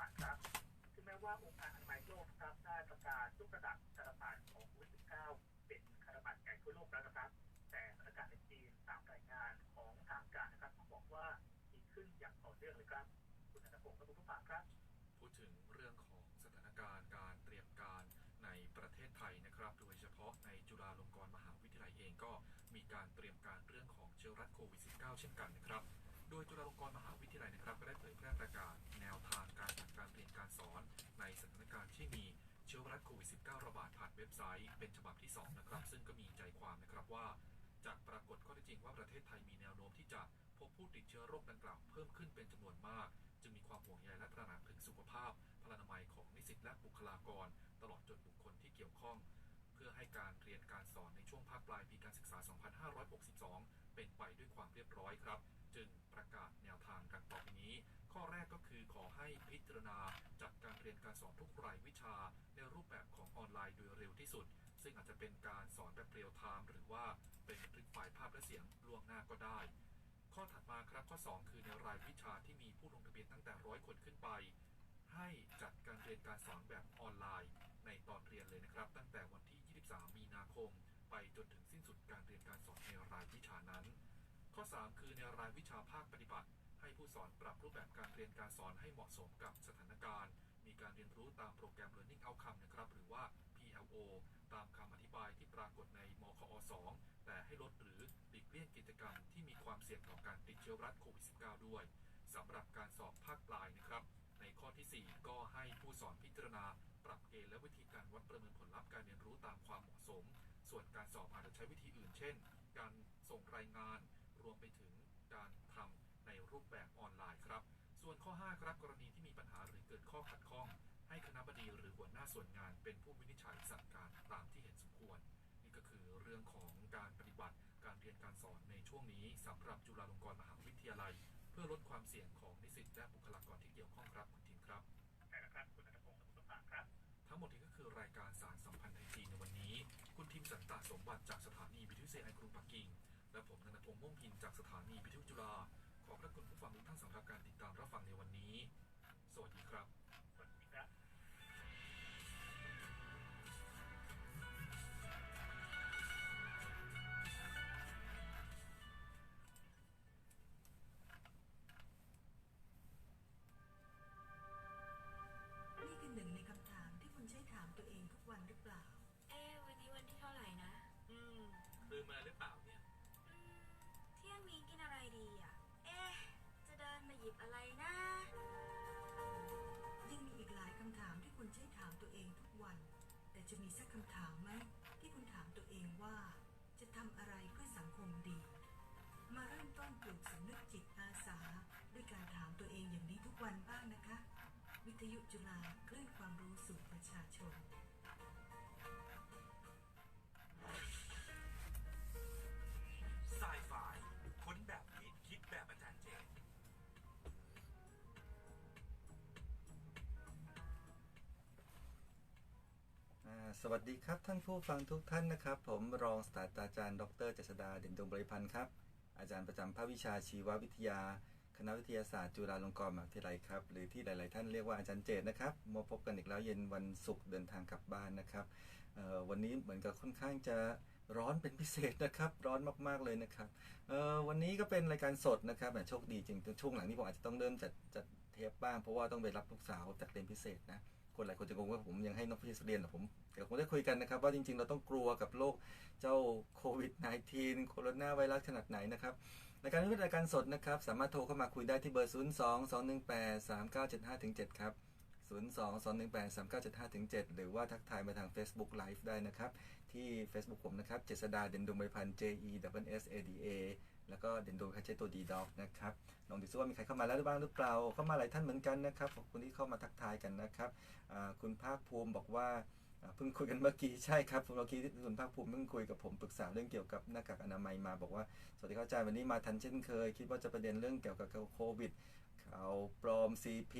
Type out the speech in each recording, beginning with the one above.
ผ่านครับถึงแม้ว่าองค์การอนามัยโลกครับได้ประกาศยกระดับการระบาดของโควิด -19 เป็นการระบาดใหญ่ทั่วโลกแล้วนะครับ แต่สถานการณ์ในจีนตามรายงานของทางการนะครับต้องบอกว่าดีขึ้นอย่างต่อเนื่องเลยครับ คุณนันทพงศ์และคุณผู้ฟังครับ พูดถึงเรื่องของสถานการณ์การเตรียมการในประเทศไทยนะครับ โดยเฉพาะในจุฬาลงกรณ์มหาวิทยาลัยเองก็มีการเตรียมการเรื่องของเชื้อรัดโควิด -19 เช่นกันนะครับ โดยจุฬาลงกรณ์มหาวิทยาลัยนะครับก็ได้เผยแพร่ประกาศแนวทาง เชื้อไวรัสโควิด -19 ระบาดผ่านเว็บไซต์ เป็นฉบับที่ 2 นะครับ ซึ่งก็มีใจความนะครับว่า จากปรากฏข้อเท็จจริงว่าประเทศไทยมีแนวโน้มที่จะพบผู้ติดเชื้อโรคดังกล่าวเพิ่มขึ้นเป็นจำนวนมาก จึงมีความห่วงใยและตระหนักถึงสุขภาพ พลานามัยของนิสิตและบุคลากร ตลอดจนบุคคลที่เกี่ยวข้อง เพื่อให้การเรียนการสอนในช่วงภาคปลายปีการศึกษา 2562 เป็นไปด้วยความเรียบร้อยครับ จึงประกาศแนวทางดังต่อไปนี้ ข้อแรกก็คือขอให้พิจารณา เรียนการสอนทุกรายวิชาในรูปแบบของออนไลน์โดยเร็วที่สุด ซึ่งอาจจะเป็นการสอนแบบเรียลไทม์หรือว่าเป็นบันทึกไฟล์ภาพและเสียงล่วงหน้าก็ได้ ข้อถัดมาครับข้อ 2 คือในรายวิชาที่มีผู้ลงทะเบียนตั้งแต่ร้อยคนขึ้นไป ให้จัดการเรียนการสอนแบบออนไลน์ ในตอนเรียนเลยนะครับ ตั้งแต่วันที่ 23 มีนาคม ไปจนถึงสิ้นสุดการเรียนการสอนในรายวิชานั้น ข้อ 3 คือในรายวิชาภาคปฏิบัติให้ผู้สอนปรับรูปแบบการเรียนการสอนให้เหมาะสมกับสถานการณ์ การเรียนรู้ตามโปรแกรม Learning Outcome นะครับ หรือว่า PLO ตามคำอธิบายที่ปรากฏในมคอ2แต่ให้ลดหรือหลีกเลี่ยงกิจกรรมที่มีความเสี่ยงต่อการติดเชื้อไวรัสโควิด -19 ด้วยสำหรับการสอบภาคปลายนะครับ ในข้อทีสี่ 4 ก็ให้ผู้สอนพิจารณา ปรับเกณฑ์และวิธีการวัดประเมินผลลัพธ์การเรียนรู้ตามความเหมาะสม ส่วนการสอบอาจจะใช้วิธีอื่น เช่น การส่งรายงานรวมไปถึงการทำในรูปแบบออนไลน์ครับ วนข้อ 5 ครับกรณีที่มีปัญหาหรือเกิดข้อขัดข้อง ให้คณะบดีหรือหัวหน้าส่วนงาน เป็นผู้วินิจฉัยสั่งการตามที่เห็นสมควร นี่ก็คือเรื่องของการปฏิบัติการเรียนการสอนในช่วงนี้สำหรับจุฬาลงกรณ์มหาวิทยาลัย เพื่อลดความเสี่ยงของนิสิตและบุคลากรที่เกี่ยวข้องครับคุณทีมครับใช่แล้วครับคุณนันทพงศ์และคุณผู้ฟังครับทั้งหมดนี้ก็คือรายการสารสัมพันธ์ไทยจีนในวันนี้ คุณทีมสันตะสมบัติจากสถานีวิทยุเซไอกรุงปักกิ่งและผมนันทพงศ์ม่วงพินจากสถานีวิทยุจุฬา ขอบพระคุณผู้ฟังทุกท่านสำหรับการติดตามรับฟังในวันนี้ สวัสดีครับ ยิบอะไรนะ ยังมีอีกหลายคำถามที่คุณใช้ถามตัวเองทุกวัน แต่จะมีสักคำถามไหมที่คุณถามตัวเองว่า จะทำอะไรเพื่อสังคมดี มาเริ่มต้นปลูกสำนึกจิตอาสา ด้วยการถามตัวเองอย่างนี้ทุกวันบ้างนะคะ วิทยุจุฬาคลื่นความรู้สู่ประชาชน สวัสดีครับท่านผู้ฟังทุกท่านนะครับ ผมรองศาสตราจารย์ ดรเจษดาเด่นดวงบริพันธ์ครับ อาจารย์ประจำภาควิชาชีววิทยา คณะวิทยาศาสตร์จุฬาลงกรณ์มหาวิทยาลัยครับ หรือที่หลาย ๆ ท่านเรียกว่าอาจารย์เจตนะครับ มาพบกันอีกแล้วเย็นวันศุกร์เดินทางกลับบ้านนะครับ วันนี้เหมือนกับค่อนข้างจะร้อนเป็นพิเศษนะครับ ร้อนมาก ๆ เลยนะครับ วันนี้ก็เป็นรายการสดนะครับแต่โชคดีจริงช่วงหลังนี้ผมอาจจะต้องเริ่มจัดจัดเทปบ้างเพราะว่าต้องไปรับลูกสาวจากเรียนพิเศษนะ คนหลายคนจะงงว่าผมยังให้นกพิเศษเรียนเหรอผมเดี๋ยวผมได้คุยกันนะครับว่าจริงๆ เราต้องกลัวกับโรคเจ้าโควิด -19 โคโรนาไวรัสขนาดไหนนะครับรายการนี้เป็นรายการสดนะครับ สามารถโทรเข้ามาคุยได้ที่เบอร์ 0 2 2 1 8 3 9 7 5 7 ครับ 0 2 2 1 8 3 9 7 5 7 หรือว่าทักทายมาทาง Facebook Live ได้นะครับ ที่ Facebook ผมนะครับ เจษดาเด่นดวงบพันธ์ J E W S A D A แล้วก็เด่นดวงใช้ตัวดีด็อกนะครับลองดูซิว่ามีใครเข้ามาแล้วหรือบ้างหรือเปล่า เข้ามาหลายท่านเหมือนกันนะครับขอบคุณที่เข้ามาทักทายกันนะครับคุณภาคภูมิบอกว่าเพิ่งคุยกันเมื่อกี้ใช่ครับเมื่อกี้คุณภาคภูมิเพิ่งคุยกับผมปรึกษาเรื่องเกี่ยวกับหน้ากากอนามัยมาบอกว่าสวัสดีครับอาจารย์วันนี้มาทันเช่นเคย คิดว่าจะประเด็นเรื่องเกี่ยวกับโควิดข่าวปลอม CP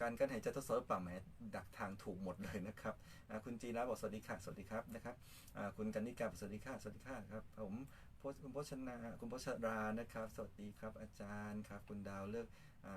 การกั้นหายใจทดสอบหรือเปล่าแหมดักทางถูกหมดเลยนะครับคุณจีนะบอกสวัสดีค่ะสวัสดีครับนะครับคุณกันนิกาบอกสวัสดีค่ะสวัสดีค่ะครับผม พสคุณโพชนาคุณโพชรานะครับ สวัสดีครับ อาจารย์ครับ คุณดาวเลือกอ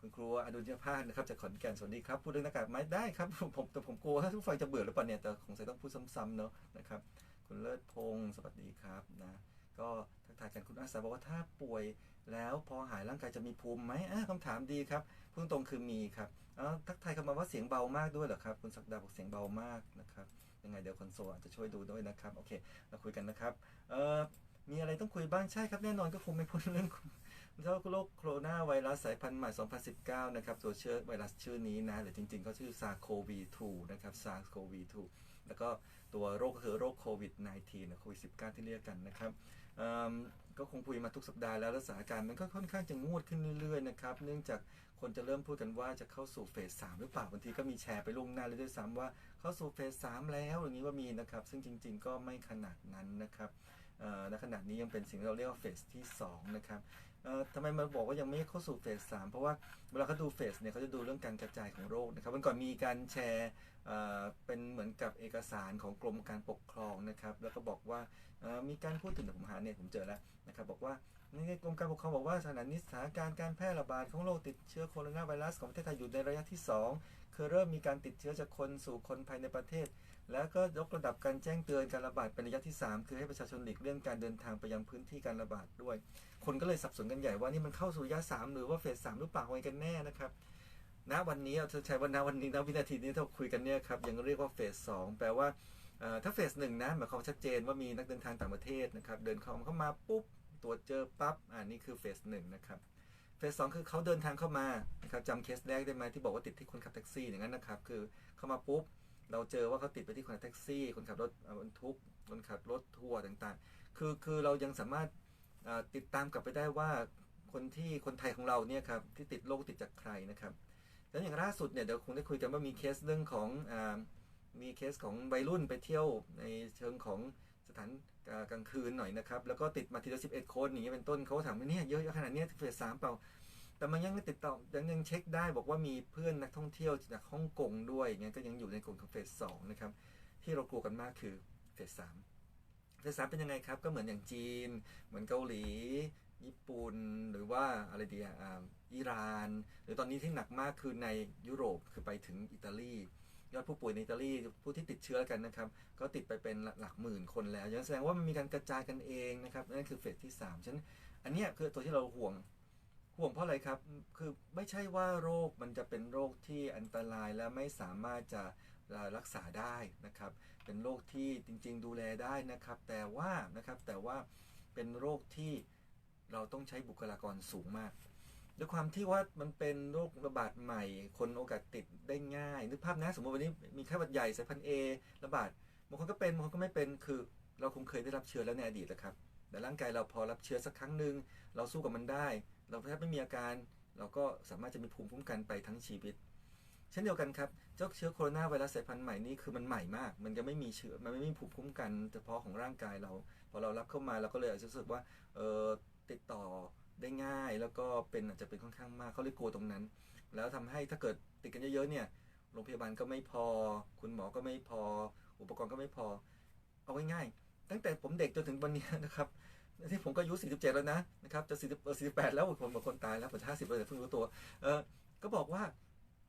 คุณครูอดุลยภาคนะครับจากขอนแก่นสวัสดีครับพูดเรื่องหน้ากากไหมได้ครับผมผมแต่ผมกลัวว่าทุกฝ่ายจะเบื่อหรือเปล่าเนี่ยแต่คงจะต้องพูดซ้ำๆเนาะนะครับคุณเลิศพงศ์สวัสดีครับนะก็ทักทายกันคุณอาสาบอกว่าถ้าป่วยแล้วพอหายร่างกายจะมีภูมิไหมอะคำถามดีครับพูดตรงคือมีครับอ้าทักทายคำมาว่าเสียงเบามากด้วยเหรอครับ คุณศักดาบอกเสียงเบามากนะครับยังไงเดี๋ยวคอนโซลอาจจะช่วยดูด้วยนะครับโอเคเราคุยกันนะครับเอ่อ มีอะไรต้องคุยบ้างใช่ครับแน่นอนก็คงไม่พ้นเรื่องโรคโคโรนาไวรัสสายพันธุ์ใหม่ 2019 นะครับ ตัวเชื้อไวรัสชื่อนี้นะหรือจริงๆก็ชื่อ SARS-CoV-2 นะครับ SARS-CoV-2 แล้วก็ตัวโรคก็คือโรคโควิด -19 นะโควิด -19 ที่เรียกกันนะครับก็คงคุยมาทุกสัปดาห์แล้วแล้วสถานการณ์มันก็ค่อนข้างจะงวดขึ้นเรื่อยๆนะครับเนื่องจากคนจะเริ่มพูดกันว่าจะเข้าสู่เฟส3หรือเปล่าบางทีก็มีแชร์ไปล่วงหน้าเลยด้วยซ้ำว่าเข้าสู่เฟส3แล้วอย่างนี้ว่ามีนะครับซึ่งจริง ๆ ก็ไม่ขนาดนั้นนะครับ ณขณะนี้ยังเป็นสิ่งที่เราเรียกว่าเฟสที่2นะครับทำไมมาบอกว่ายังไม่เข้าสู่เฟสสามเพราะว่าเวลาเขาดูเฟสเนี่ยเขาจะดูเรื่องการกระจายของโรคนะครับวันก่อนมีการแชร์เป็นเหมือนกับเอกสารของกรมการปกครองนะครับ แล้วก็บอกว่ามีการพูดถึงเดี๋ยวผมหาเนี่ยผมเจอแล้วนะครับบอกว่าในกรมการปกครองบอกว่าสถานนิสถานการการแพร่ระบาดของโรคติดเชื้อโคโรนาไวรัสของประเทศไทยอยู่ในระยะที่ 2 คือเริ่มมีการติดเชื้อจากคนสู่คนภายในประเทศ แล้วก็ยกระดับการแจ้งเตือนการระบาดเป็นระยะที่ 3 คือให้ประชาชนหลีกเลี่ยงการเดินทางไปยังพื้นที่การระบาดด้วย คนก็เลยสับสนกันใหญ่ว่านี่มันเข้าสู่ระยะ 3 หรือว่าเฟสสามหรือเปล่าอะไรกันแน่นะครับณวันนี้เราใช้วันณวันนี้ณวินาทีนี้ที่เราคุยกันเนี่ยครับยังเรียกว่าเฟสสองแปลว่าถ้าเฟสหนึ่งนะหมายความชัดเจนว่ามีนักเดินทางต่างประเทศนะครับเดินเข้าเข้ามาปุ๊บตรวจเจอปั๊บอ่านี่คือเฟสหนึ่งนะครับเฟสสองคือเขาเดินทางเข้ามานะครับจำเคสแรกได้ไหมที่บอกว่าติดที่คนขับแท็กซี่อย่างนั้นนะครับคือเข้ามาปุ๊บ เราเจอว่าเขาติดไปที่คนขับแท็กซี่ คนขับรถบรรทุก คนขับรถทัวร์ต่างๆ คือคือเรายังสามารถติดตามกลับไปได้ว่าคนที่คนไทยของเราเนี่ยครับที่ติดโรคติดจากใครนะครับ แล้วอย่างล่าสุดเนี่ยเดี๋ยวคงได้คุยกันว่ามีเคสเรื่องของอมีเคสของวัยรุ่นไปเที่ยวในเชิงของสถานกลางคืนหน่อยนะครับ แล้วก็ติดมาทีละสิบเอ็ดคนอย่างนี้ยเป็นต้นเขาถามว่าเนี่ยเยอะขนาดเนี้ยเฟสสามเปล่า แต่มันยังติดต่อยังยังเช็คได้บอกว่ามีเพื่อนนักท่องเที่ยวจากฮ่องกงด้วยงเงี้ยก็ยังอยู่ในกลุ่มของเฟสสองนะครับ ที่เรากลัวกันมากคือเฟสสามเฟสสามเป็นยังไงครับ ก็เหมือนอย่างจีน เหมือนเกาหลี ญี่ปุ่น หรือว่าอะไรดีอ่าอิหร่าน หรือตอนนี้ที่หนักมากคือในยุโรปคือไปถึงอิตาลียอดผู้ป่วยในอิตาลีผู้ที่ติดเชื้อกันนะครับ ก็ติดไปเป็นหลักหมื่นคนแล้วยังแสดงว่ามันมีการกระจายกันเองนะครับนั่นคือเฟสที่3ฉะนั้นอันนี้คือตัวที่เราห่วง ห่วงเพราะอะไรครับ คือไม่ใช่ว่าโรคมันจะเป็นโรคที่อันตรายและไม่สามารถจะรักษาได้นะครับ เป็นโรคที่จริง ๆ ดูแลได้นะครับ แต่ว่านะครับแต่ว่าเป็นโรคที่เราต้องใช้บุคลากรสูงมากด้วยความที่ว่ามันเป็นโรคระบาดใหม่ คนโอกาสติดได้ง่ายนึกภาพนะ สมมติวันนี้มีไข้หวัดใหญ่สายพันธุ์เอระบาดบางคนก็เป็นบางคนก็ไม่เป็นคือเราคงเคยได้รับเชื้อแล้วในอดีตแล้วครับ แต่ร่างกายเราพอรับเชื้อสักครั้งหนึ่งเราสู้กับมันได้ เราแทบไม่มีอาการ เราก็สามารถจะมีภูมิคุ้มกันไปทั้งชีวิต เช่นเดียวกันครับ เจ้าเชื้อโคโรนาไวรัสสายพันธุ์ใหม่นี้คือมันใหม่มาก มันยังไม่มีเชื้อ มันไม่มีภูมิคุ้มกันเฉพาะของร่างกายเรา พอเรารับเข้ามาเราก็เลยอาจจะรู้สึกว่าเออติดต่อได้ง่าย แล้วก็เป็นอาจจะเป็นค่อนข้างมากเขาเลยกลัวตรงนั้น แล้วทำให้ถ้าเกิดติดกันเยอะๆเนี่ยโรงพยาบาลก็ไม่พอ คุณหมอก็ไม่พอ อุปกรณ์ก็ไม่พอ เอาง่ายๆตั้งแต่ผมเด็กจนถึงวันนี้นะครับ ที่ผมก็อายุ47 แล้วนะนะครับจะ40 48 แล้วผมบางคนตายแล้วผม50เลยเพิ่งรู้ตัวเออก็บอกว่า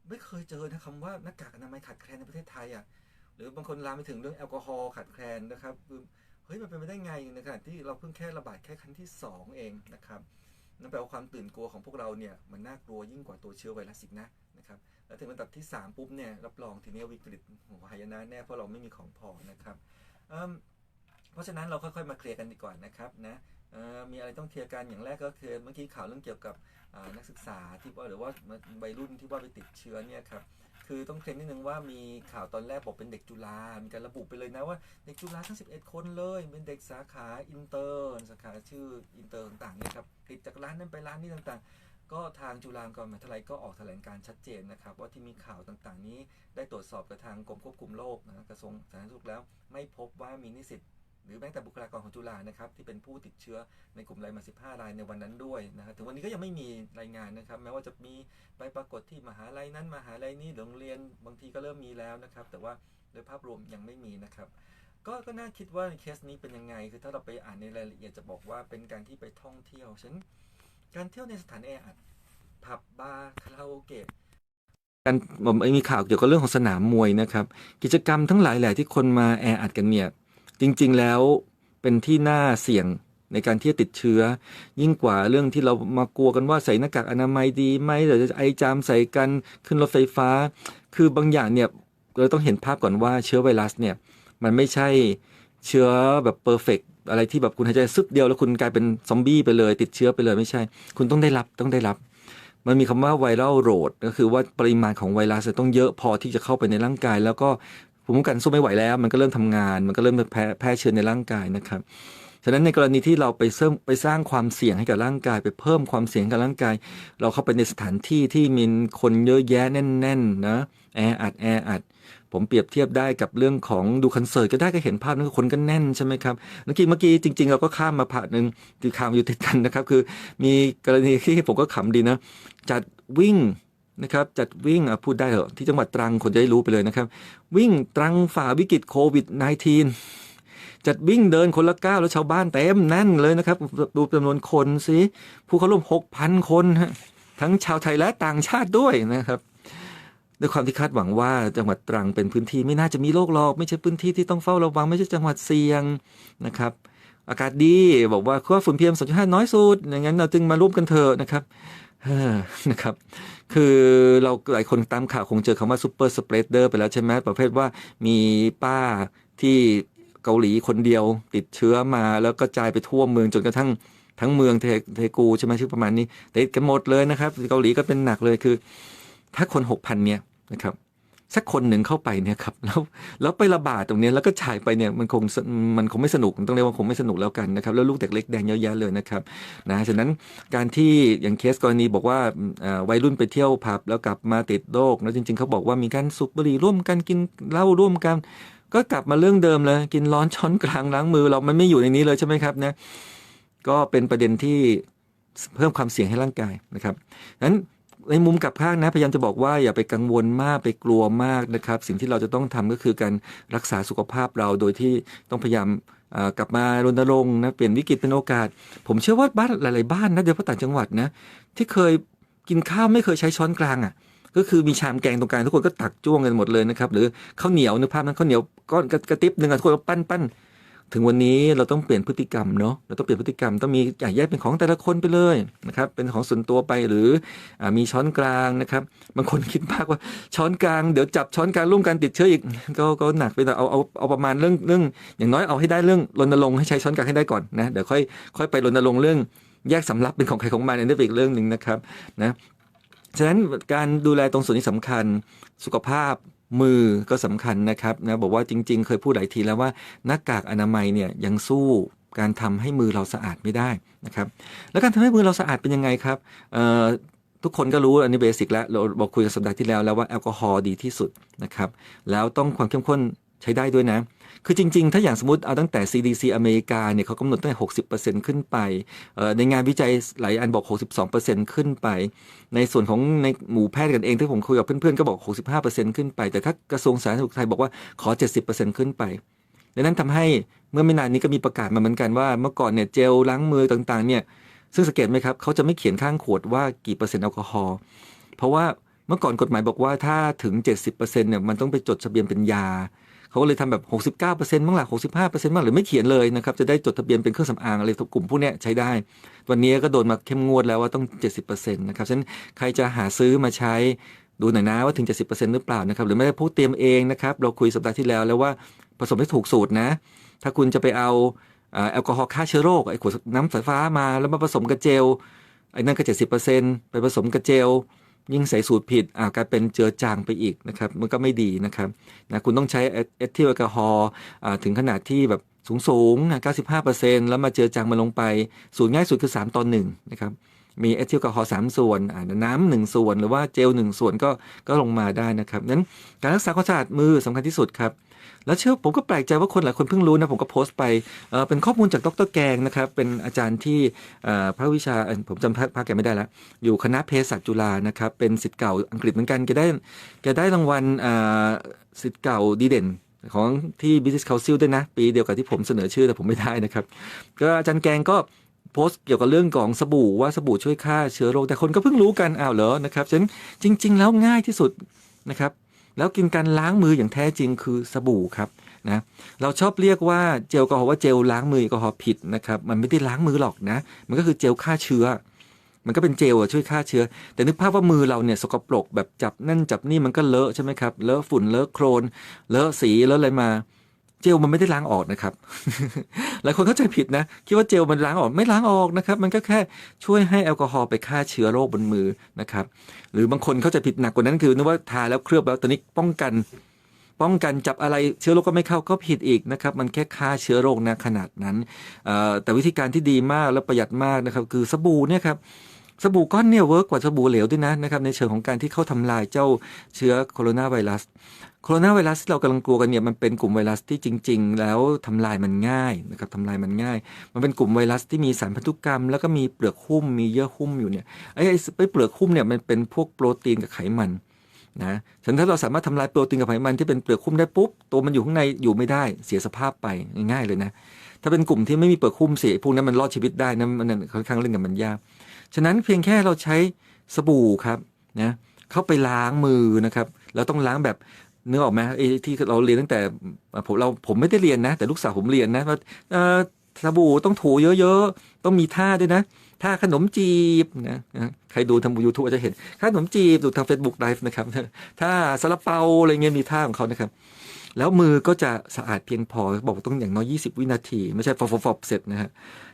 ไม่เคยเจอนะคำว่าหน้ากากอนามัยขาดแคลนในประเทศไทยอะหรือบางคนลามไปถึงเรื่องแอลกอฮอล์ขาดแคลนนะครับเฮ้ยมันเป็นไปได้ไงในขณะที่เราเพิ่งแค่ระบาดแค่ครั้งที่ 2 เองนะครับนั่นแปลว่าความตื่นกลัวของพวกเราเนี่ยมันน่ากลัวยิ่งกว่าตัวเชื้อไวรัสอีกนะนะครับแล้วถึงระดับที่ 3 ปุ๊บเนี่ยรับรองทีนี้วิกฤตหายนะแน่เพราะเราไม่มีของพอนะครับเอิ่ม ราะฉะนั้นเราค่อยๆมาเคลียร์กันดีกว่านะครับนะมีอะไรต้องเคลียร์กันอย่างแรกก็คือเมื่อกี้ข่าวเรื่องเกี่ยวกับนักศึกษาที่ว่าหรือว่าวัยรุ่นที่ว่าไปติดเชื้อเนี่ยครับคือต้องเคลมนิดนึงว่ามีข่าวตอนแรกบอกเป็นเด็กจุฬา มีการระบุไปเลยนะว่าเด็กจุฬาทั้ง 11 คนเลย เป็นเด็กสาขาอินเตอร์สาขาชื่ออินเตอร์ต่างๆเนี่ยครับติดจากร้านนั้นไปร้านนี้ต่างๆ ก็ทางจุฬากรณ์มหาวิทยาลัยก็ออกแถลงการ์ชัดเจนนะครับว่าที่มีข่าวต่างๆ นี้ได้ตรวจสอบกับทางกรมควบคุมโรคนะกระทรวงสาธารณสุขแล้ว ไม่พบว่ามีนิสิต หรือแม้แต่บุคลากรของจุฬานะครับที่เป็นผู้ติดเชื้อในกลุ่มรายมา 15 รายในวันนั้นด้วยนะครับถึงวันนี้ก็ยังไม่มีรายงานนะครับ แม้ว่าจะมีไปปรากฏที่มหาลัยนั้นมหาลัยนี้โรงเรียนบางทีก็เริ่มมีแล้วนะครับ แต่ว่าโดยภาพรวมยังไม่มีนะครับ ก็ก็น่าคิดว่าเคสนี้เป็นยังไง คือถ้าเราไปอ่านในรายละเอียดจะบอกว่าเป็นการที่ไปท่องเที่ยวฉันการเที่ยวในสถานแออัดผับบาร์คาราโอเกะการมีข่าวเกี่ยวกับเรื่องของสนามมวยนะครับ กิจกรรมทั้งหลายแหละที่คนมาแออัดกันเนี่ย จริง ๆ แล้วเป็นที่น่าเสี่ยงในการที่จะติดเชื้อ ยิ่งกว่าเรื่องที่เรามากลัวกันว่าใส่หน้ากากอนามัยดีไหมหรือจะไอจามใส่กันขึ้นรถไฟฟ้า คือบางอย่างเนี่ยเราต้องเห็นภาพก่อนว่าเชื้อไวรัสเนี่ยมันไม่ใช่เชื้อแบบเพอร์เฟกอะไรที่แบบคุณหายใจซึบเดียวแล้วคุณกลายเป็นซอมบี้ไปเลย ติดเชื้อไปเลยไม่ใช่ คุณต้องได้รับต้องได้รับ มันมีคำว่าไวรัลโหลดก็คือว่าปริมาณของไวรัสต้องเยอะพอที่จะเข้าไปในร่างกาย แล้วก็ ภูมิคุ้มกันสู้ไม่ไหวแล้ว มันก็เริ่มทำงาน มันก็เริ่มแพร่แพร่เชื้อในร่างกายนะครับฉะนั้นในกรณีที่เราไปเสริมไปสร้างความเสี่ยงให้กับร่างกาย ไปเพิ่มความเสี่ยงกับร่างกาย เราเข้าไปในสถานที่ที่มีคนเยอะแยะแน่นๆนะแออัดแออัดผมเปรียบเทียบได้กับเรื่องของดูคอนเสิร์ตก็ได้ก็เห็นภาพนั้นคนก็แน่นใช่ไหมครับเมื่อกี้เมื่อกี้จริง ๆ เราก็ข้ามมาผ่านหนึ่งที่ข่าวอยู่ติดกันนะครับ คือมีกรณีที่ผมก็ขำดีนะจัดวิ่ง นะครับจัดวิ่งพูดได้เหรอที่จังหวัดตรังคนจะได้รู้ไปเลยนะครับ วิ่งตรังฝ่าวิกฤตโควิด -19 จัดวิ่งเดินคนละก้าวแล้วชาวบ้านเต็มแน่นเลยนะครับ ดูจำนวนคนสิผู้เข้าร่วม 6,000 คนฮะทั้งชาวไทยและต่างชาติด้วยนะครับด้วยความที่คาดหวังว่าจังหวัดตรังเป็นพื้นที่ไม่น่าจะมีโรคหรอก ไม่ใช่พื้นที่ที่ต้องเฝ้าระวัง ไม่ใช่จังหวัดเสี่ยงนะครับ อากาศดีบอกว่าค่าฝุ่น PM 2.5น้อยสุดอย่างนั้นเราจึงมาร่วมกันเถอะนะครับนะครับ คือเราหลายคนตามข่าวคงเจอคำว่าซูเปอร์สเปรดเดอร์ไปแล้วใช่ไหมประเภทว่ามีป้าที่เกาหลีคนเดียวติดเชื้อมาแล้วก็จายไปทั่วเมืองจนกระทั่งทั้งเมืองเทเทกูใช่ไหมชื่อประมาณนี้ติดกันหมดเลยนะครับ เกาหลีก็เป็นหนักเลยคือ ถ้าคนหกพันเนี่ยนะครับ สักคนหนึ่งเข้าไปเนี่ยครับแล้วแล้วไประบาดตรงนี้แล้วก็ฉายไปเนี่ยมันคงมันคงไม่สนุกต้องเรียกว่าคงไม่สนุกแล้วกันนะครับแล้วลูกเด็กเล็กแดงเยอะแยะเลยนะครับนะฉะนั้นการที่อย่างเคสกรณีบอกว่าวัยรุ่นไปเที่ยวผับแล้วกลับมาติดโรคแล้วจริง ๆเขาบอกว่ามีการสูบบุหรี่ร่วมกันกินเหล้าร่วมกัน ก็กลับมาเรื่องเดิมเลยกินร้อนช้อนกลางล้างมือ เรามันไม่อยู่ในนี้เลยใช่ไหมครับนะก็เป็นประเด็นที่เพิ่มความเสี่ยงให้ร่างกายนะครับนั้น ในมุมกลับข้างนะพยายามจะบอกว่าอย่าไปกังวลมากไปกลัวมากนะครับ สิ่งที่เราจะต้องทำก็คือการรักษาสุขภาพเราโดยที่ต้องพยายามกลับมารณรงค์นะเปลี่ยนวิกฤตเป็นโอกาส ผมเชื่อว่าบ้านหลาย ๆ บ้านนะโดยเฉพาะต่างจังหวัดนะที่เคยกินข้าวไม่เคยใช้ช้อนกลางอะก็คือมีชามแกงตรงกลางทุกคนก็ตักจ้วงกันหมดเลยนะครับหรือข้าวเหนียวนึกภาพนั้นข้าวเหนียวก้อนกระติบหนึ่งอะทุกคนก็ปั้นปั้น ถึงวันนี้เราต้องเปลี่ยนพฤติกรรมเนาะเราต้องเปลี่ยนพฤติกรรมต้องมีอย่างแยกเป็นของแต่ละคนไปเลยนะครับเป็นของส่วนตัวไปหรืออมีช้อนกลางนะครับบางคนคิดมากว่าช้อนกลางเดี๋ยวจับช้อนกลางร่วมกันติดเชื้ออีกก็ก็หนักไปแต่เอาเอาเอาประมาณเรื่องเรื่อง อย่างน้อยเอาให้ได้เรื่องรณรงค์ให้ใช้ช้อนกลางให้ได้ก่อนนะเดี๋ยวค่อยค่อยไปรณรงค์เรื่องแยกสำรับเป็นของใครของมันอันนี้เป็นอีกเรื่องหนึ่งนะครับนะฉะนั้นการดูแลตรงส่วนนี้สำคัญสุขภาพ มือก็สำคัญนะครับนะบอกว่าจริง ๆ เคยพูดหลายทีแล้วว่าหน้ากากอนามัยเนี่ยยังสู้การทำให้มือเราสะอาดไม่ได้นะครับ แล้วการทำให้มือเราสะอาดเป็นยังไงครับทุกคนก็รู้อันนี้เบสิกแล้วเราบอกคุยกันสัปดาห์ที่แล้วแล้วว่าแอลกอฮอล์ดีที่สุดนะครับ แล้วต้องความเข้มข้นใช้ได้ด้วยนะ คือจริง ๆ ถ้าอย่างสมมติเอาตั้งแต่ CDC อเมริกาเนี่ยเขากำหนดตั้งแต่ 60%ขึ้นไป ในงานวิจัยหลายอันบอก 62%ขึ้นไป ในส่วนของในหมู่แพทย์กันเองที่ผมคุยกับเพื่อนๆก็บอก 65%ขึ้นไป แต่ถ้ากระทรวงสาธารณสุขไทยบอกว่าขอ 70%ขึ้นไปดังนั้นทำให้เมื่อไม่นานนี้ก็มีประกาศมาเหมือนกันว่าเมื่อก่อนเนี่ยเจลล้างมือต่างๆเนี่ยซึ่งสังเกตไหมครับเขาจะไม่เขียนข้างขวดว่ากี่เปอร์เซ็นต์แอลกอฮอล์เพราะว่าเมื่อก่อนกฎหมายบอกว่าถ้าถึง 70%เนี่ยมันต้องไปจดทะเบียนเป็นยา เขาก็เลยทำแบบ 69%บ้างหล่ะ65%บ้างหรือไม่เขียนเลยนะครับจะได้จดทะเบียนเป็นเครื่องสำอางอะไรกลุ่มพวกเนี้ยใช้ได้ วันนี้ก็โดนมาเข้มงวดแล้วว่าต้อง 70%นะครับฉะนั้นใครจะหาซื้อมาใช้ดูหน่อยนะว่าถึง 70%หรือเปล่านะครับหรือไม่ได้พูดเตรียมเองนะครับเราคุยสัปดาห์ที่แล้วแล้วว่าผสมให้ถูกสูตรนะ ถ้าคุณจะไปเอาแอลกอฮอล์ฆ่าเชื้อโรคไอ้ขวดน้ำสายฟ้ามาแล้วมาผสมกับเจลไอ้นั่นก็ 70%ไปผสมกับเจล ยิ่งใส่สูตรผิดอ่ากลายเป็นเจือจางไปอีกนะครับมันก็ไม่ดีนะครับนะคุณต้องใช้เอทิลแอลกอฮอล์ถึงขนาดที่แบบสูงสูง95%แล้วมาเจือจางมันลงไป สูตรง่ายสุดคือ 3ต่อ1นะครับมีเอทิลแอลกอฮอล์สามส่วนน้ำหนึ่งส่วน หรือว่าเจลหนึ่งส่วนก็ก็ลงมาได้นะครับนั้นการรักษาความสะอาดมือสำคัญที่สุดครับ แล้วเชื่อผมก็แปลกใจว่าคนหลายคนเพิ่งรู้นะผมก็โพสต์ไปเเป็นข้อมูลจากดรแกงนะครับเป็นอาจารย์ที่เอ่อภาควิชาผมจำภาคภาคแกไม่ได้แล้ว อยู่คณะเภสัชจุฬานะครับเป็นสิทธิ์เก่าอังกฤษเหมือนกันแกได้แกได้รางวัลสิทธิ์เก่าดีเด่นของที่ Business Council ด้วยนะ ปีเดียวกับที่ผมเสนอชื่อแต่ผมไม่ได้นะครับ ก็อาจารย์แกงก็โพสต์เกี่ยวกับเรื่องของสบู่ว่าสบู่ช่วยฆ่าเชื้อโรคแต่คนก็เพิ่งรู้กันอ้าวเหรอนะครับฉะนั้นจริง ๆ แล้วง่ายที่สุดนะครับ แล้วกินการล้างมืออย่างแท้จริงคือสบู่ครับนะเราชอบเรียกว่าเจลแอลกอฮอล์ว่าเจลล้างมือแอลกอฮอล์ผิดนะครับมันไม่ได้ล้างมือหรอกนะ มันก็คือเจลฆ่าเชื้อ มันก็เป็นเจลช่วยฆ่าเชื้อ แต่นึกภาพว่ามือเราเนี่ยสกปรกแบบจับนั่นจับนี่มันก็เลอะใช่ไหมครับเลอะฝุ่นเลอะโครนเลอะสีเลอะอะไรมา เจลมันไม่ได้ล้างออกนะครับ หลายคนเข้าใจผิดนะ คิดว่าเจลมันล้างออกไม่ล้างออกนะครับ มันก็แค่ช่วยให้แอลกอฮอล์ไปฆ่าเชื้อโรคบนมือนะครับ หรือบางคนเข้าใจผิดหนักกว่านั้นคือนึกว่าทาแล้วเคลือบแล้วตอนนี้ป้องกัน ป้องกันจับอะไรเชื้อโรคก็ไม่เข้าก็ผิดอีกนะครับ มันแค่ฆ่าเชื้อโรคนะขนาดนั้น แต่วิธีการที่ดีมากและประหยัดมากนะครับ คือสบู่เนี่ยครับสบู่ก้อนเนี่ยเวิร์กกว่าสบู่เหลวด้วยนะนะครับในเชิงของการที่เข้าทำลายเจ้าเชื้อโคโรนาไวรัส โคโรนาไวรัสที่เรากำลังกลัวกันเนี่ยมันเป็นกลุ่มไวรัสที่จริง ๆ แล้วทำลายมันง่ายนะครับทำลายมันง่าย มันเป็นกลุ่มไวรัสที่มีสารพันธุกรรม แล้วก็มีเปลือกหุ้มมีเยื่อหุ้มอยู่เนี่ยไอ้ไอ้เปลือกหุ้มเนี่ยมันเป็นพวกโปรตีนกับไขมันนะฉะนั้นถ้าเราสามารถทำลายโปรตีนกับไขมันที่เป็นเปลือกหุ้มได้ปุ๊บตัวมันอยู่ข้างในอยู่ไม่ได้เสียสภาพไปง่ายๆเลยนะถ้าเป็นกลุ่มที่ไม่มีเปลือกหุ้มเสียพวกนั้นมันรอดชีวิตได้นะมันค่อนข้างเล่นกับมันยากฉะนั้นเพียงแค่เราใช้สบู่ครับนะเข้าไปล้างมือนะครับเราต้องล้างแบบ นื้อออกไหมไอ้ที่เราเรียนตั้งแต่ผมเราผมไม่ได้เรียนนะ แต่ลูกสาวผมเรียนนะว่าสบู่ต้องถูเยอะๆ ต้องมีท่าด้วยนะท่าขนมจีบนะใครดูทางยูทูบจะเห็นท่าขนมจีบดูทาง Facebook Live นะครับถ้าซาลาเปาอะไรเงี้ยมีท่าของเขานะครับ แล้วมือก็จะสะอาดเพียงพอ บอกต้องอย่างน้อย 20 วินาที ไม่ใช่ฟอบฟอบเสร็จนะฮะ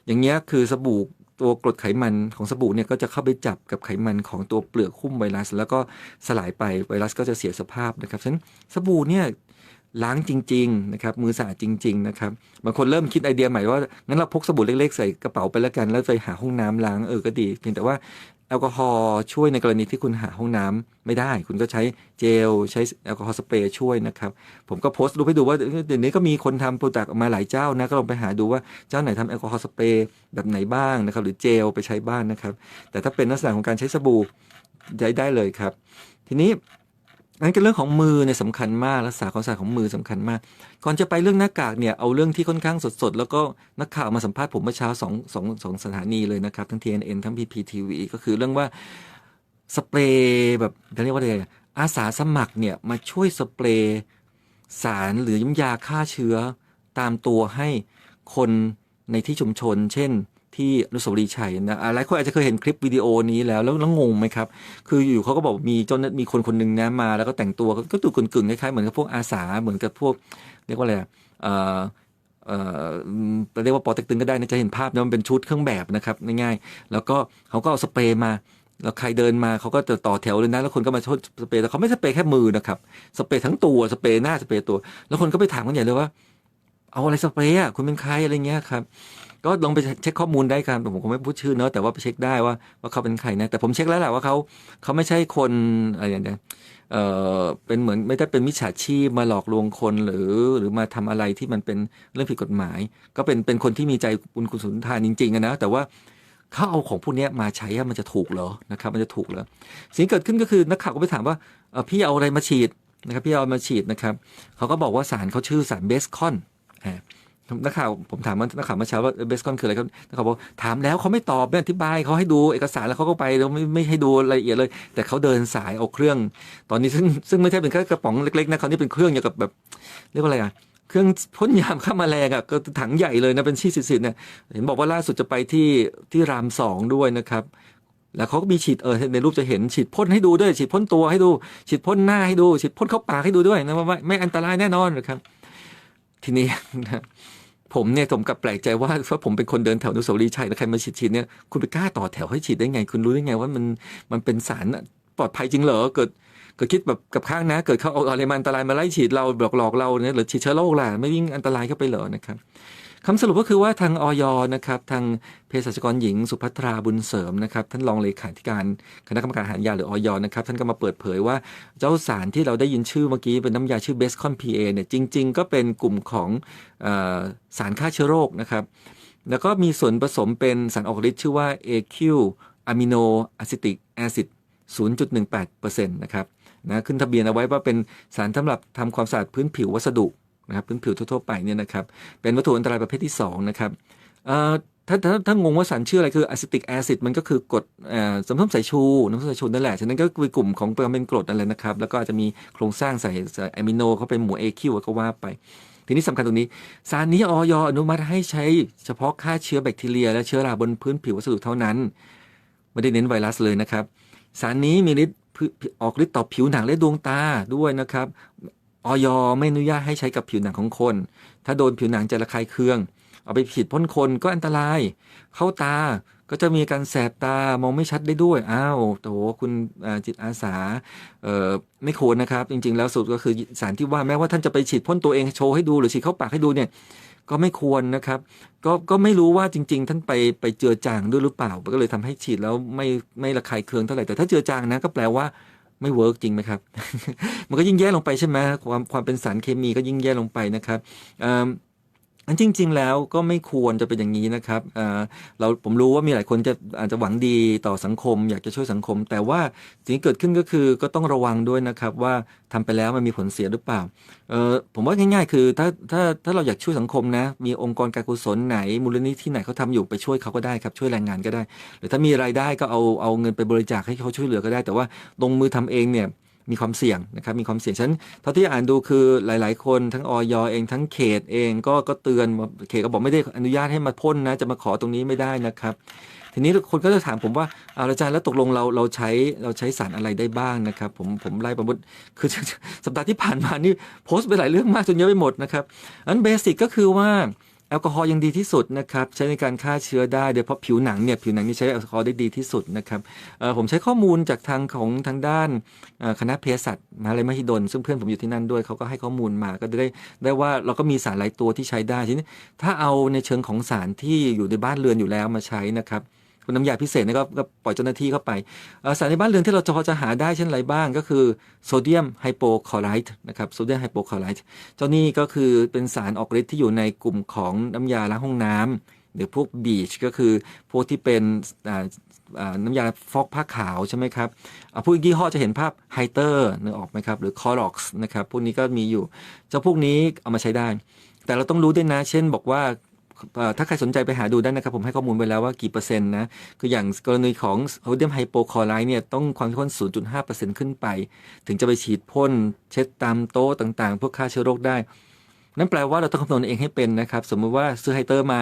อย่างเงี้ยคือสบู่ ตัวกรดไขมันของสบู่เนี่ยก็จะเข้าไปจับกับไขมันของตัวเปลือกหุ้มไวรัส แล้วก็สลายไปไวรัสก็จะเสียสภาพนะครับฉะนั้นสบู่เนี่ย ล้างจริงๆนะครับมือสะอาดจริงๆนะครับบางคนเริ่มคิดไอเดียใหม่ว่างั้นเราพกสบู่เล็กๆ ใส่กระเป๋าไปแล้วกันแล้วไปหาห้องน้ำล้างเออก็ดีเพียงแต่ว่าแอลกอฮอล์ช่วยในกรณีที่คุณหาห้องน้ำไม่ได้ คุณก็ใช้เจลใช้แอลกอฮอล์สเปรย์ช่วยนะครับ ผมก็โพสต์รูปให้ดูว่าเดี๋ยวนี้ก็มีคนทำโปรดักต์ออกมาหลายเจ้านะ ก็ลองไปหาดูว่าเจ้าไหนทำแอลกอฮอล์สเปรย์แบบไหนบ้างนะครับ หรือเจลไปใช้บ้างนะครับ แต่ถ้าเป็นลักษณะของการใช้สบู่ใช้ได้เลยครับ ทีนี้ นั่นก็เรื่องของมือเนี่ยสำคัญมากรักษาความสะอาดของมือสำคัญมาก ก่อนจะไปเรื่องหน้ากากเนี่ยเอาเรื่องที่ค่อนข้างสดๆ แล้วก็นักข่าวมาสัมภาษณ์ผมเมื่อเช้าสองสองสองสถานีเลยนะครับ ทั้ง TNN ทั้ง PPTV ก็คือเรื่องว่าสเปรย์แบบเรียกว่าอะไรอาสาสมัครเนี่ยมาช่วยสเปรย์สารหรือย้ำยาฆ่าเชื้อตามตัวให้คนในที่ชุมชน เช่น ที่อนุสวรีชัยนะอ่าหลายคนอาจจะเคยเห็นคลิปวิดีโอนี้แล้วแล้วงงไหมครับ คืออยู่เขาก็บอกมีเจ้าหน้ามีคนคนหนึ่งนะมาแล้วก็แต่งตัวก็ดูกึ่งๆคล้ายๆเหมือนกับพวกอาสาเหมือนกับพวกเรียกว่าอะไรอะเอ่อเอ่อเรียกว่าปอเต็กตึงก็ได้นะจะเห็นภาพนะมันเป็นชุดเครื่องแบบนะครับง่ายๆแล้วก็เขาก็เอาสเปรย์มาแล้วใครเดินมาเขาก็จะต่อแถวเลยนะ แล้วคนก็มาชดสเปรย์แต่เขาไม่สเปรย์แค่มือนะครับสเปรย์ทั้งตัวสเปรย์หน้าสเปรย์ตัว แล้วคนก็ไปถามกันใหญ่เลยว่า เอาอะไรสเปรย์อะคุณเป็นใครอะไรเงี้ยครับ ก็ลองไปเช็คข้อมูลได้ครับผมคงไม่พูดชื่อเนอะแต่ว่าไปเช็คได้ว่าว่าเขาเป็นใครนะแต่ผมเช็คแล้วแหละว่าเขาเขาไม่ใช่คนอะไรอย่างเงี้ยเออเป็นเหมือนไม่ได้เป็นมิจฉาชีพมาหลอกลวงคนหรือหรือมาทำอะไรที่มันเป็นเรื่องผิดกฎหมาย ก็เป็นเป็นคนที่มีใจบุญคุณสุนทานจริงๆนะแต่ว่าเขาเอาของพวกนี้มาใช้มันจะถูกเหรอนะครับมันจะถูกเหรอสิ่งเกิดขึ้นก็คือนักข่าวก็ไปถามว่าพี่เอาอะไรมาฉีดนะครับพี่เอามาฉีดนะครับเขาก็บอกว่าสารเขาชื่อสารเบสคอนอ่า นักข่าวผมถามว่านักข่าวเมื่อเช้าว่าเบสคอนคืออะไรครับนักข่าวบอกถามแล้วเขาไม่ตอบไม่อธิบายเขาให้ดูเอกสารแล้วเขาก็ไปแล้วไม่ไม่ให้ดูรายละเอียดเลย แต่เขาเดินสายเอาเครื่อง ตอนนี้ซึ่งซึ่งไม่ใช่เป็นแค่กระป๋องเล็กๆนะเขานี่เป็นเครื่องอย่างกับแบบเรียกว่าอะไรอะเครื่องพ่นยามฆ่าแมลงอะก็ถังใหญ่เลยนะเป็นชี้สิบๆเนี่ยเห็นบอกว่าล่าสุดจะไปที่ที่รามสองด้วยนะครับแล้วเขาก็มีฉีดเออในรูปจะเห็นฉีดพ่นให้ดูด้วย ฉีดพ่นตัวให้ดู ฉีดพ่นหน้าให้ดู ฉีดพ่นเข้าปากให้ดูด้วยนะว่าไม่ไม่อันตรายแน่นอนนะครับ ทีนี้นะ ผมเนี่ยผมกับแปลกใจว่าเพราะผมเป็นคนเดินแถวอนุสาวรีย์ชัยแล้วใครมาฉีดฉีดเนี่ยคุณไปกล้าต่อแถวให้ฉีดได้ไง คุณรู้ได้ไงว่ามันมันเป็นสารปลอดภัยจริงเหรอเกิดเกิดคิดแบบกับข้างนะ เกิดเขาเอาอะไรมาอันตรายมาไล่ฉีดเราหลอกหลอกเราเนี่ยหรือฉีดเชื้อโรคล่ะไม่ยิ่งอันตรายเข้าไปเหรอนะครับ คำสรุปก็คือว่าทางออยนะครับทางเภสัชกรหญิงสุภัทราบุญเสริมนะครับท่านรองเลขาธิการคณะกรรมการอาหารยาหรือออยนะครับท่านก็มาเปิดเผยว่าเจ้าสารที่เราได้ยินชื่อเมื่อกี้เป็นน้ำยาชื่อเบสคอนพีเอเนี่ยจริง ๆ ก็เป็นกลุ่มของออสารฆ่าเชื้อโรคนะครับแล้วก็มีส่วนผสมเป็นสารออกฤทธิ์ชื่อว่า AQ อะมิโนอะซิติกแอซิด0.18%นะครับนะขึ้นทะเบียนเอาไว้ว่าเป็นสารสำหรับทำความสะอาดพื้นผิววัสดุ นะครับพื้นผิวทั่วๆไปเนี่ยนะครับเป็นวัตถุอันตรายประเภทที่2นะครับถ้าถ้าถ้างงว่าสารชื่ออะไรคืออะซิติกแอซิดมันก็คือกรดเอ่อน้ำส้มสายชูน้ำส้มสายชูนั่นแหละ ฉะนั้นก็คือกลุ่มของเป็นกรดนั่นแหละนะครับ แล้วก็อาจจะมีโครงสร้างใส่อะมิโนเข้าไปหมู่ AQ ก็ว่าไป ทีนี้สำคัญตรงนี้ สารนี้ออยอนุมัติให้ใช้เฉพาะฆ่าเชื้อแบคทีเรีย และเชื้อราบนพื้นผิววัสดุเท่านั้น ไม่ได้เน้นไวรัสเลยนะครับ สารนี้มีฤทธิ์ออกฤทธิ์ต่อผิวหนังและดวงตาด้วยนะครับ ออยไม่อนุญาตให้ใช้กับผิวหนังของคน ถ้าโดนผิวหนังจะระคายเคือง เอาไปฉีดพ่นคนก็อันตราย เข้าตาก็จะมีการแสบตามองไม่ชัดได้ด้วย อ้าวโถคุณจิตอาสาไม่ควรนะครับ จริง ๆ แล้วสุดก็คือสารที่ว่าแม้ว่าท่านจะไปฉีดพ่นตัวเองโชว์ให้ดูหรือฉีดเข้าปากให้ดูเนี่ยก็ไม่ควรนะครับ ก็ก็ไม่รู้ว่าจริง ๆ ท่านไปไปเจือจางด้วยหรือเปล่า ก็เลยทำให้ฉีดแล้วไม่ไม่ระคายเคืองเท่าไหร่แต่ถ้าเจือจางนะก็แปลว่า ไม่เวิร์กจริงไหมครับ มันก็ยิ่งแย่ลงไปใช่ไหมความความเป็นสารเคมีก็ยิ่งแย่ลงไปนะครับ อันจริง ๆ แล้วก็ไม่ควรจะเป็นอย่างนี้นะครับเเราผมรู้ว่ามีหลายคนจะอาจจะหวังดีต่อสังคม อยากจะช่วยสังคม แต่ว่าสิ่งที่เกิดขึ้นก็คือก็ต้องระวังด้วยนะครับว่าทำไปแล้วมันมีผลเสียหรือเปล่าผมว่าง่าย ๆ คือถ้าถ้าถ้าเราอยากช่วยสังคมนะ มีองค์กรการกุศลไหน มูลนิธิไหนเขาทำอยู่ไปช่วยเขาก็ได้ครับช่วยแรงงานก็ได้ หรือถ้ามีรายได้ก็เอาเอาเงินไปบริจาคให้เขาช่วยเหลือก็ได้ แต่ว่าลงมือทำเองเนี่ย มีความเสี่ยงนะครับมีความเสี่ยงฉะนันเท่าที่อ่านดูคือหลาย ๆ คนทั้งออยเองทั้งเขตเองก็ก็เตือนเขตก็บอกไม่ได้อนุญาตให้มาพ่นนะจะมาขอตรงนี้ไม่ได้นะครับ ทีนี้คนก็จะถามผมว่าอาจารย์แล้วตกลงเราเราใช้เราใช้สารอะไรได้บ้างนะครับ ผมผมไล่ประมดคือสัปดาห์ที่ผ่านมานี่โพสต์ไปหลายเรื่องมากจนเยอะไปหมดนะครับอันเบสิกก็คือว่า แอลกอฮอล์ยังดีที่สุดนะครับใช้ในการฆ่าเชื้อได้โดยเฉพาะผิวหนังเนี่ยผิวหนังนี่ใช้แอลกอฮอล์ได้ดีที่สุดนะครับผมใช้ข้อมูลจากทางของทางด้านคณะเภสัชมหาลัยมหิดล ซึ่งเพื่อนผมอยู่ที่นั่นด้วยเขาก็ให้ข้อมูลมาก็ได้ได้ว่าเราก็มีสารหลายตัวที่ใช้ได้ทีนี้ถ้าเอาในเชิงของสารที่อยู่ในบ้านเรือนอยู่แล้วมาใช้นะครับ คุณน้ำยาพิเศษนี่ก็ก็ปล่อยเจ้าหน้าที่เข้าไปสารในบ้านเรือนที่เราจะพอจะหาได้เช่นไรบ้างก็คือโซเดียมไฮโปคลอไรด์นะครับโซเดียมไฮโปคลอไรด์เจ้านี่ก็คือเป็นสารออกฤทธิ์ที่อยู่ในกลุ่มของน้ำยาล้างห้องน้ำหรือพวกบีชก็คือพวกที่เป็นน้ำยาฟอกผ้าขาวใช่ไหมครับอ่าพวกยี่ห้อจะเห็นภาพไฮเตอร์นึกออกไหมครับ หรือคอร็อกส์นะครับพวกนี้ก็มีอยู่ เจ้าพวกนี้เอามาใช้ได้ แต่เราต้องรู้ด้วยนะ เช่นบอกว่า ถ้าใครสนใจไปหาดูได้นะครับ ผมให้ข้อมูลไปแล้วว่ากี่เปอร์เซ็นต์นะ คืออย่างกรณีของโซเดียมไฮโปคลอไรด์เนี่ยต้องความเข้มข้น 0.5%ขึ้นไป ถึงจะไปฉีดพ่นเช็ดตามโต๊ะต่างๆ พวกฆ่าเชื้อโรคได้ นั่นแปลว่าเราต้องคำนวณเองให้เป็นนะครับ สมมติว่าซื้อไฮเตอร์มา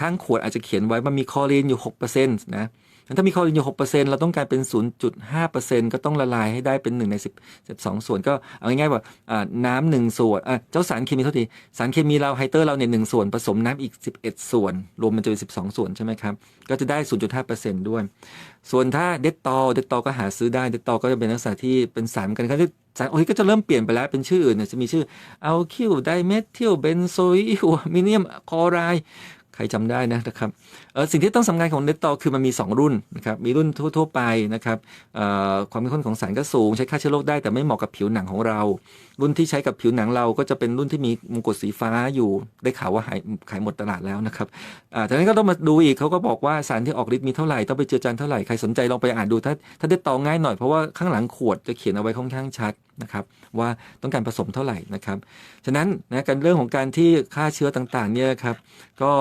ข้างขวดอาจจะเขียนไว้ว่ามีคลอรีนอยู่ 6%นะงั้น ถ้ามีคอรีนอยู่6%เปอร์เซ็นต์เราต้องการเป็น0.5%ก็ต้องละลายให้ได้เป็น1ใน10 12ส่วนก็เอาง่ายๆว่าน้ำหนึ่งส่วนเจ้าสารเคมีเท่าทีสารเคมีเราไฮเตอร์เราเนี่ยหนึ่งส่วนผสมน้ำอีก11ส่วน รวมมันจะเป็น12ส่วนใช่ไหมครับ ก็จะได้0.5%ด้วย ส่วนถ้าเดตตอเดตตอก็หาซื้อได้เดตตอก็จะเป็นลักษณะที่เป็นสารเหมือนกันครับสารโอ้ยก็จะเริ่มเปลี่ยนไปแล้วเป็นชื่ออื่นจะมีชื่ออัลคิวไดเมทิลเบนโซอิลมิเนียมคลอไร ใครจำได้นะนะครับเออสิ่งที่ต้องสำคัญของเดตตอคือมันมี 2 รุ่นนะครับมีรุ่นทั่ว ๆ ไปนะครับความเข้มข้นของสารก็สูง ใช้ฆ่าเชื้อโรคได้แต่ไม่เหมาะกับผิวหนังของเรา รุ่นที่ใช้กับผิวหนังเราก็จะเป็นรุ่นที่มีมงกุฎสีฟ้าอยู่ได้ข่าวว่าหายขายหมดตลาดแล้วนะครับอ่าจากนั้นก็ต้องมาดูอีกเขาก็บอกว่าสารที่ออกฤทธิ์มีเท่าไหร่ต้องไปเจือจานเท่าไหร่ใครสนใจลองไปอ่านดูถ้าถ้าได้ตองง่ายหน่อยเพราะว่าข้างหลังขวดจะเขียนเอาไว้ค่อนข้างชัดนะครับว่าต้องการผสมเท่าไหร่นะครับฉะนั้นนะการเรื่องของการที่ฆ่าเชื้อต่างๆเนี่ยครับก็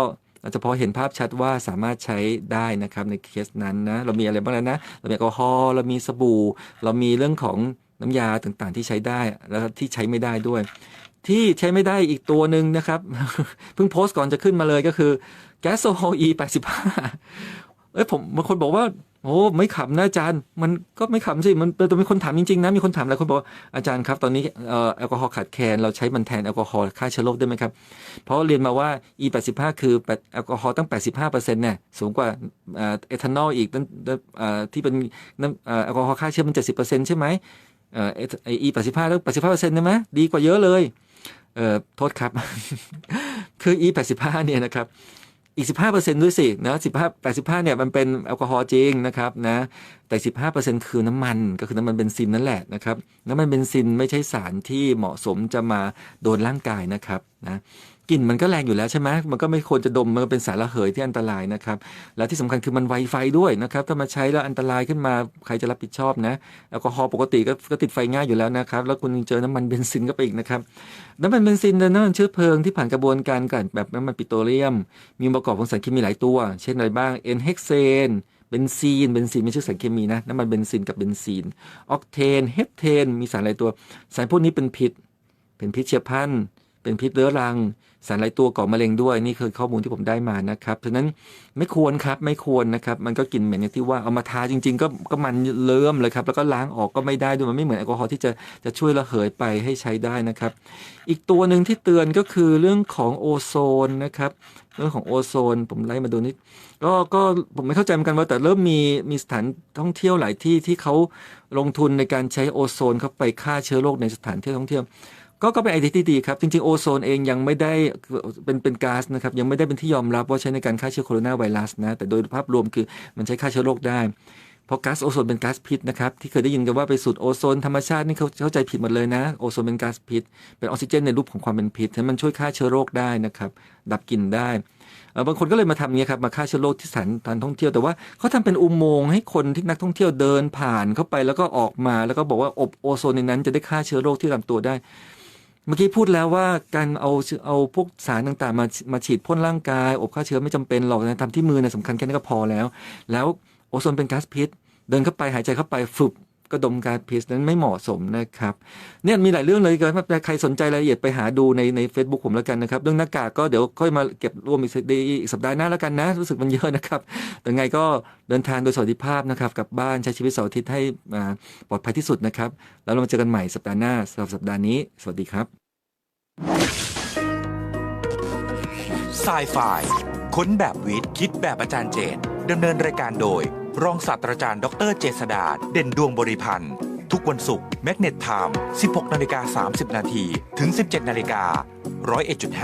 อาจจะพอเห็นภาพชัดว่าสามารถใช้ได้นะครับในเคสนั้นนะเรามีอะไรบ้างแล้วนะ เรามีแอลกอฮอล์เรามีสบู่ เรามีเรื่องของน้ำยาต่างๆที่ใช้ได้แล้วที่ใช้ไม่ได้ด้วย ที่ใช้ไม่ได้อีกตัวหนึ่งนะครับ เพิ่งโพสต์ก่อนจะขึ้นมาเลยก็คือแก๊สโซฮอล์ E 85 เอ้ยผมบางคนบอกว่าโอ้ไม่ขำนะอาจารย์ มันก็ไม่ขำสิมันแต่มีคนถามจริงๆนะมีคนถามหลายคนบอกาอาจารย์ครับ ตอนนี้เอ่อแอลกอฮอล์ขาดแคลนเราใช้มันแทนแอลกอฮอล์ฆ่าเชื้อโรคได้ไหมครับ เพราะเรียนมาว่า E 85คือแอลกอฮอล์ตั้ง 85เปอร์เซ็นต์เนี่ยสูงกว่าเอทานอลอีกที่เป็นน้ำแอลกอฮอล์ฆ่าเชื้อมัน70เปอร์เซ็นต์ใช่ไหมเออ E 85แล้ว85เปอร์เซ็นต์ได้ไหมดีกว่าเยอะเลยเออโทษครับ คือ E 85เนี่ยนะครับ อีก 15%ด้วยสินะ15 85เนี่ยมันเป็นแอลกอฮอล์จริงนะครับนะแต่ 15%คือน้ำมันก็คือน้ำมันเบนซินนั่นแหละนะครับน้ำมันเบนซินไม่ใช่สารที่เหมาะสมจะมาโดนร่างกายนะครับนะ กลิ่นมันก็แรงอยู่แล้วใช่ไหมมันก็ไม่ควรจะดม มันเป็นสารระเหยที่อันตรายนะครับ และที่สำคัญคือมันไวไฟด้วยนะครับ ถ้ามาใช้แล้วอันตรายขึ้นมาใครจะรับผิดชอบนะ แอลกอฮอล์ปกติก็ก็ติดไฟง่ายอยู่แล้วนะครับ แล้วคุณเจอน้ำมันเบนซินก็ไปอีกนะครับ น้ำมันเบนซินเป็นน้ำมันเชื้อเพลิงที่ผ่านกระบวนการกันแบบน้ำมันปิโตรเลียม มีองค์ประกอบของสารเคมีหลายตัว เช่นอะไรบ้าง เอนเฮกเซนเบนซีน เบนซีนไม่ใช่สารเคมีนะ น้ำมันเบนซินกับเบนซีน ออกเทน เฮปเทน มีสารหลายตัว สารพวกนี้เป็นพิษ เป็นพิษเชื้อพันธุ์ เป็นพิษเรื้อรัง สารหลายตัวก่อมะเร็งด้วยนี่คือข้อมูลที่ผมได้มานะครับฉะนั้นไม่ควรครับไม่ควรนะครับ มันก็กลิ่นเหม็นอย่างที่ว่าเอามาทาจริง ๆ ก็ก็มันเลิ่มเลยครับแล้วก็ล้างออกก็ไม่ได้ด้วยมันไม่เหมือนแอลกอฮอล์ที่จะจะช่วยระเหยไปให้ใช้ได้นะครับ อีกตัวหนึ่งที่เตือนก็คือเรื่องของโอโซนนะครับเรื่องของโอโซน ผมไล่มาดูนิดก็ก็ผมไม่เข้าใจเหมือนกันว่าแต่เริ่มมีมีสถานท่องเที่ยวหลายที่ที่เขาลงทุนในการใช้โอโซนเข้าไปฆ่าเชื้อโรคในสถานที่ท่องเที่ยว ก็ก็เป็นไอเดียที่ดีครับจริงๆโอโซนเองยังไม่ได้เป็นเป็นก๊าซนะครับยังไม่ได้เป็นที่ยอมรับว่าใช้ในการฆ่าเชื้อโคโรนาไวรัสนะแต่โดยภาพรวมคือมันใช้ฆ่าเชื้อโรคได้เพราะก๊าซโอโซนเป็นก๊าซพิษนะครับที่เคยได้ยินกันว่าไปสูดโอโซนธรรมชาตินี่เขาเข้าใจผิดหมดเลยนะโอโซนเป็นก๊าซพิษ เป็นออกซิเจนในรูปของความเป็นพิษฉะนั้นมันช่วยฆ่าเชื้อโรคได้นะครับดับกลิ่นได้บางคนก็เลยมาทำเนี้ยครับมาฆ่าเชื้อโรคที่สถานการท่องเที่ยวแต่ว่าเขาทำเป็นอุโมงค์ให้คนที่นักท่องเที่ยวเดินผ่านเข้าไปแล้วก็ออกมา แล้วก็บอกว่าอบโอโซนในนั้นจะได้ฆ่าเชื้อโรคที่ลำตัวได้ เมื่อกี้พูดแล้วว่าการเอาเอาพวกสารต่างๆ มามาฉีดพ่นร่างกายอบฆ่าเชื้อไม่จำเป็นหรอกนะทำที่มือนะสำคัญแค่นี้ก็พอแล้ว แล้วโอโซนเป็นก๊าซพิษ เดินเข้าไปหายใจเข้าไปฝึบ ก็ดมกาซพิษนั้นไม่เหมาะสมนะครับเนี่ยมีหลายเรื่องเลยกันใครสนใจรายละเอียดไปหาดูในใน Facebook ผมแล้วกันนะครับ เรื่องหน้ากากก็เดี๋ยวค่อยมาเก็บรวมอีกสัปดาห์อีกสัปดาห์หน้าแล้วกันนะ รู้สึกมันเยอะนะครับแต่ไงก็เดินทางโดยสวัสดิภาพนะครับกลับบ้านใช้ชีวิตเสาร์อาทิตย์ให้ปลอดภัยที่สุดนะครับ แล้วเรามาเจอกันใหม่สัปดาห์หน้าสำหรับสัปดาห์นี้ สวัสดีครับ s ายไฟค้นแบบวิทย์คิดแบบอาจารย์เจตดำเนินรายการโดย รองศาสตราจารย์ ดรเจษดาเด่นดวงบริพันธ์ ทุกวันศุกร์แมกเนตไทม์16นาฬิกา30 นาทีถึง 17นาฬิกา101.5